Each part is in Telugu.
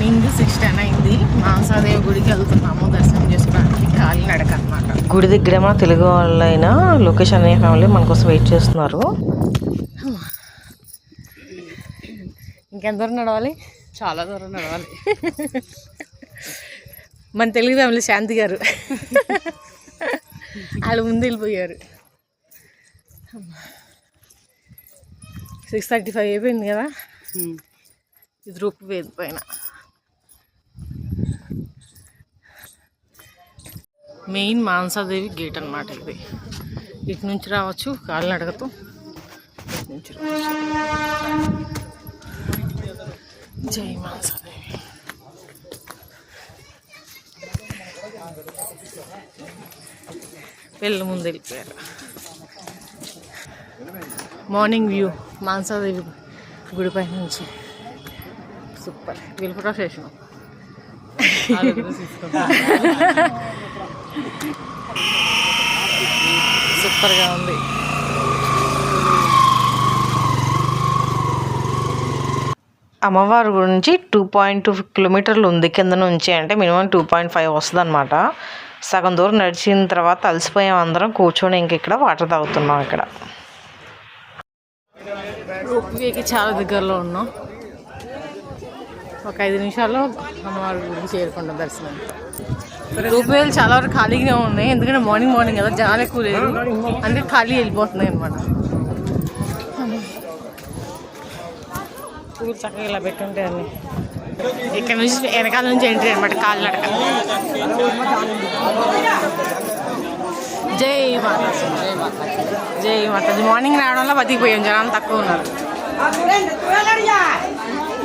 మార్నింగ్ సిక్స్ టెన్ అయింది. మాంసాదేవి గుడికి వెళ్తున్నాము. దర్శనం చేసుకోవడానికి కాలి నడక అనమాట గుడి దగ్గర మన తెలుగు వాళ్ళైనా లొకేషన్ అనే ఫ్యామిలీ మన కోసం వెయిట్ చేస్తున్నారు. ఇంకెంత దూరం నడవాలి? చాలా దూరం నడవాలి. మన తెలుగు ఫ్యామిలీ శాంతి గారు. వాళ్ళు ముందు వెళ్ళిపోయారు. సిక్స్ థర్టీ ఫైవ్ అయిపోయింది కదా? ఇది రూపు వేది పైన. మెయిన్ మానసాదేవి గేట్ అన్నమాట ఇది. ఇటు నుంచి రావచ్చు కాలినడకతో ఇటు నుంచి రావచ్చు. జై మానసాదేవి. వెళ్ళి ముందు వెళ్ళిపోయారు. మార్నింగ్ వ్యూ మానసాదేవి గుడి పై నుంచి. సూపర్. వీళ్ళు కూడా స్టేషన్ సూపర్గా ఉంది. అమ్మవారి గురించి టూ పాయింట్ టూ కిలోమీటర్లు ఉంది కింద నుంచి అంటే మినిమం టూ పాయింట్ ఫైవ్ వస్తుంది అనమాట సగం దూరం నడిచిన తర్వాత అలసిపోయాం అందరం కూర్చొని ఇంక ఇక్కడ వాటర్ తాగుతున్నాం ఇక్కడ. చాలా దగ్గరలో ఉన్నాం. ఒక ఐదు నిమిషాల్లో అమ్మవారి గురించి చేరుకుంటాం దర్శనం రూపాయలు చాలా వరకు ఖాళీగానే ఉన్నాయి. ఎందుకంటే మార్నింగ్ మార్నింగ్ కదా జనాలు ఎక్కువ లేదు అందుకే ఖాళీ వెళ్ళిపోతున్నాయి అనమాట పూలు చక్కగా ఇలా పెట్టుంటే అన్ని. ఇక్కడ నుంచి వెనకాల నుంచి ఎంట్రీ అనమాట కాళ్ళు నడక. జై మాత జై మాతాజీ. మార్నింగ్ రావడం వల్ల బతికిపోయాం జనాలు తక్కువ ఉన్నారు.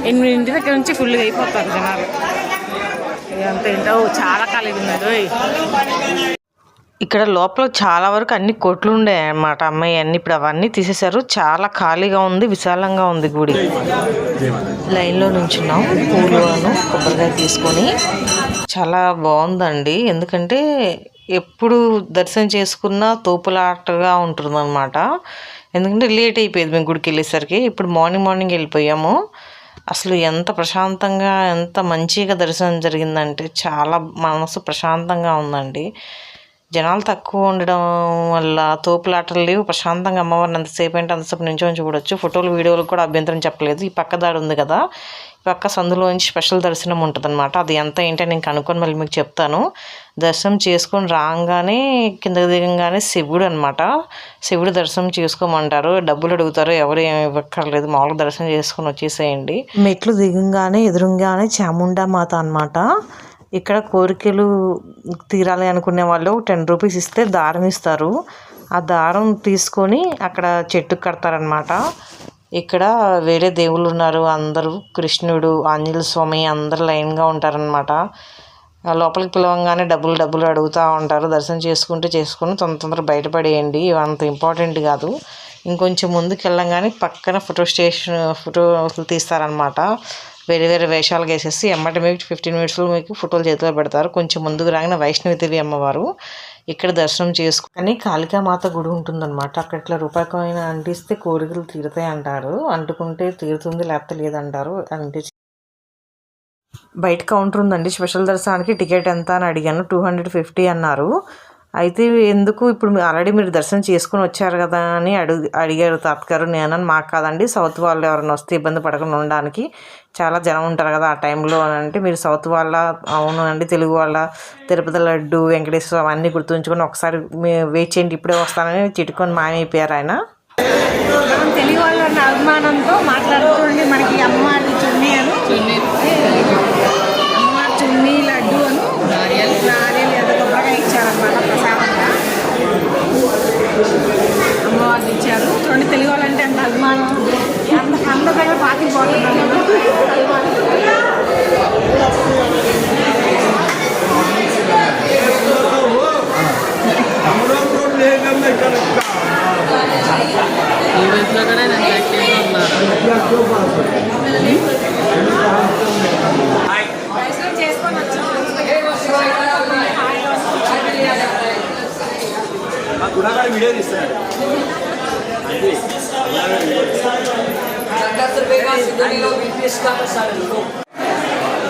ఎనిమిదింటి దగ్గర నుంచి ఫుల్గా అయిపోతారు జనాలు. ఇదంతా ఏంటో చాలా ఖాళీగా ఉన్నది ఇక్కడ లోపల చాలా వరకు అన్ని కొట్లు ఉండే అన్నమాట అమ్మాయి అన్ని ఇప్పుడు అవన్నీ తీసేశారు. చాలా ఖాళీగా ఉంది విశాలంగా ఉంది గుడి. లైన్లో నుంచున్నాం పూలను కొబ్బరికాయ తీసుకొని. చాలా బాగుందండి. ఎందుకంటే ఎప్పుడు దర్శనం చేసుకున్నా తోపులాటగా ఉంటుంది అనమాట ఎందుకంటే లేట్ అయిపోయేది మేము గుడికి వెళ్ళేసరికి. ఇప్పుడు మార్నింగ్ మార్నింగ్ వెళ్ళిపోయాము. అసలు ఎంత ప్రశాంతంగా ఎంత మంచిగా దర్శనం జరిగిందంటే చాలా మనసు ప్రశాంతంగా ఉందండి. జనాలు తక్కువ ఉండడం వల్ల తోపులాటలు లేవు. ప్రశాంతంగా అమ్మవారిని ఎంతసేపు అంటే అంతసేపు నుంచొని చూడొచ్చు. ఫోటోలు వీడియోలు కూడా అభ్యంతరం చెప్పలేదు. ఈ పక్క దాడి ఉంది కదా. ఈ పక్క సందులోంచి స్పెషల్ దర్శనం ఉంటుంది అనమాట అది ఎంత ఏంటో నేను కనుక్కొని మళ్ళీ మీకు చెప్తాను. దర్శనం చేసుకొని రాగానే కిందకి దిగంగానే శివుడు అనమాట శివుడు దర్శనం చేసుకోమంటారు. డబ్బులు అడుగుతారు ఎవరు ఏమి ఇవ్వక్కర్లేదు. మామూలుగా దర్శనం చేసుకొని వచ్చేసేయండి. మెట్లు దిగంగానే ఎదురుగానే చాముండా మాత అనమాట ఇక్కడ కోరికలు తీరాలి అనుకునే వాళ్ళు టెన్ రూపీస్ ఇస్తే దారం ఇస్తారు. ఆ దారం తీసుకొని అక్కడ చెట్టుకు కడతారనమాట ఇక్కడ వేరే దేవుళ్ళు ఉన్నారు. అందరూ కృష్ణుడు ఆంజనేయ స్వామి అందరు లైన్గా ఉంటారనమాట లోపలికి పిలవంగానే డబ్బులు డబ్బులు అడుగుతూ ఉంటారు. దర్శనం చేసుకుంటే చేసుకుని తొందర తొందర బయటపడేయండి. ఇవి అంత ఇంపార్టెంట్ కాదు. ఇంకొంచెం ముందుకు వెళ్ళంగానే పక్కన ఫోటో స్టేషన్ ఫోటోలు తీస్తారనమాట వేరే వేరే వేషాలు వేసేసి ఎమ్మట మీకు ఫిఫ్టీన్ మినిట్స్లో మీకు ఫోటోలు చేతిలో పెడతారు. కొంచెం ముందుకు రాగిన వైష్ణవిదేవి అమ్మవారు ఇక్కడ దర్శనం చేసుకుని కాళికామాత గుడి ఉంటుందన్నమాట. అక్కడ ఇట్లా రూపాయి కాయిన్ అంటిస్తే కోరికలు తీరుతాయి అంటారు. అంటుకుంటే తీరుతుంది లేకపోతే లేదంటారు. అంటే బయట కౌంటర్ ఉందండి. స్పెషల్ దర్శనానికి టికెట్ ఎంత అని అడిగాను. టూ హండ్రెడ్ ఫిఫ్టీ అన్నారు. అయితే ఎందుకు ఇప్పుడు ఆల్రెడీ మీరు దర్శనం చేసుకుని వచ్చారు కదా అని అడుగు అడిగారు తాతగారు నేను మాకు కాదండి సౌత్ వాళ్ళు ఎవరైనా వస్తే ఇబ్బంది పడకుండా ఉండడానికి చాలా జనం ఉంటారు కదా ఆ టైంలో అని అంటే మీరు సౌత్ వాళ్ళ అవును అండి తెలుగు వాళ్ళ తిరుపతి లడ్డు వెంకటేశ్వర అవన్నీ గుర్తుంచుకొని ఒకసారి మీ వెయిట్ చేయండి ఇప్పుడే వస్తానని చిట్టుకొని మాయమైపోయారు ఆయన. మనం తెలుగు వాళ్ళు అన్న అభిమానంతో మాట్లాడుతుండే మనకి అమ్మవారి చున్నీ అను. గుణగారు వీడియో తీస్తున్నాడు మన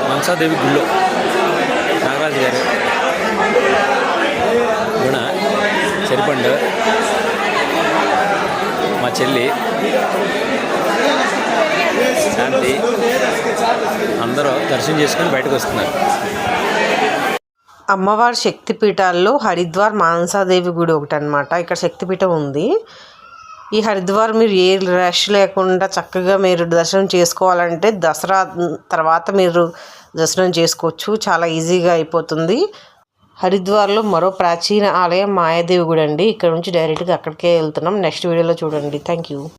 మానసాదేవి గుళ్ళో నాగరాజు గారు గుణ చెరిపండు మా చెల్లి శాంతి అందరూ దర్శనం చేసుకొని బయటకు వస్తున్నారు. అమ్మవారి శక్తిపీఠాల్లో హరిద్వార్ మానసాదేవి గుడి ఒకటి అనమాట ఇక్కడ శక్తిపీఠం ఉంది. ఈ హరిద్వార్ మీరు ఏ రష్ లేకుండా చక్కగా మీరు దర్శనం చేసుకోవాలంటే దసరా తర్వాత మీరు దర్శనం చేసుకోవచ్చు. చాలా ఈజీగా అయిపోతుంది. హరిద్వార్లో మరో ప్రాచీన ఆలయం మాయాదేవి గుడి అండి ఇక్కడ నుంచి డైరెక్ట్గా అక్కడికే వెళ్తున్నాం. నెక్స్ట్ వీడియోలో చూడండి. Thank you